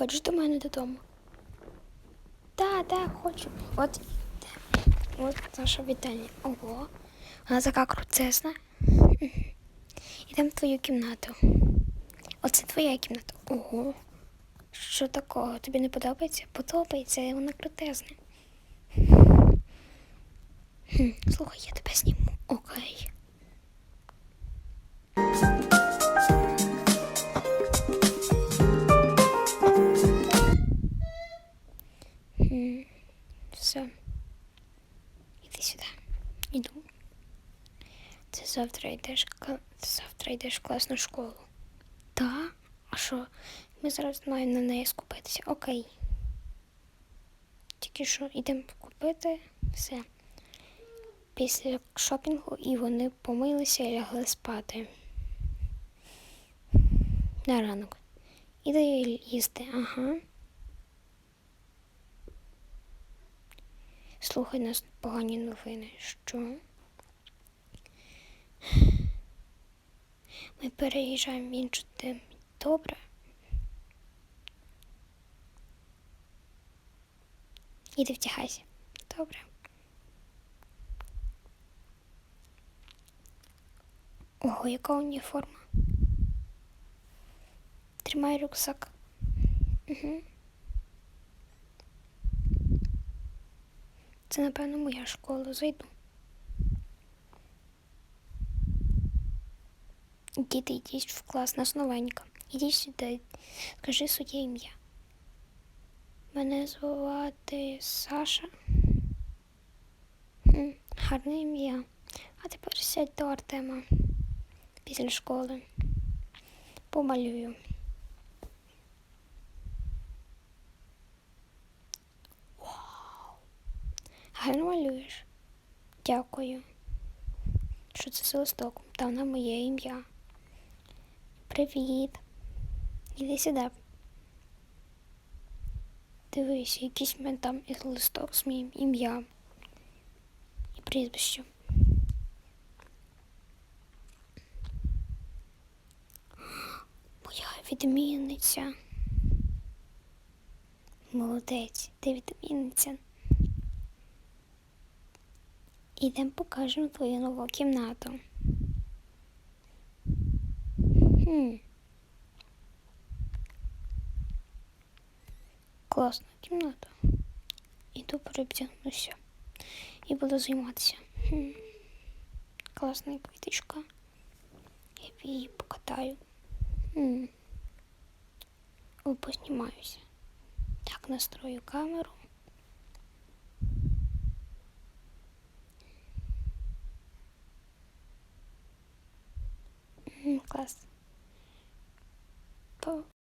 Хочеш до мене додому? Так, так, хочу. От От наша вітальня. Ого. Вона така крутезна. Ідемо в твою кімнату. Оце твоя кімната. Ого. Що такого? Тобі не подобається? Подобається, вона крутезна. Слухай, я тебе зніму. Окей. Все. Іди сюди. Іду. Ти завтра йдеш завтра йдеш в класну школу. Так? А що? Ми зараз маємо на неї скупитися. Окей. Тільки що йдемо купити все. Після шопінгу і вони помилися і лягли спати. На ранок. Іди їсти, ага. Слухай нас погані новини. Що? Ми переїжджаємо в іншу тим. Добре. Іди втягайся. Добре. Ого, яка уніформа. Тримай рюкзак. Угу. Це, напевно, моя школа. Зайду. Діти, йдіть в клас, нас новенька. Ідіть сюди, скажи своє ім'я. Мене звати Саша. Хм, гарне ім'я. А тепер сядь до Артема після школи. Помалюю. Гарно малюєш. Дякую. Що це за листок? Там на моє ім'я. Привіт. Іди сюди. Дивись, якийсь в мене там із листок з моїм ім'ям і прізвищем. Моя відмінниця. Молодець, ти відмінниця. Ідемо покажемо твою нову кімнату. Хм. Класна кімната. Іду перебдягнуся і буду займатися. Хм. Класна квіточка. Я її покатаю. Хм. О, познімаюся. Так, настрою камеру. class. But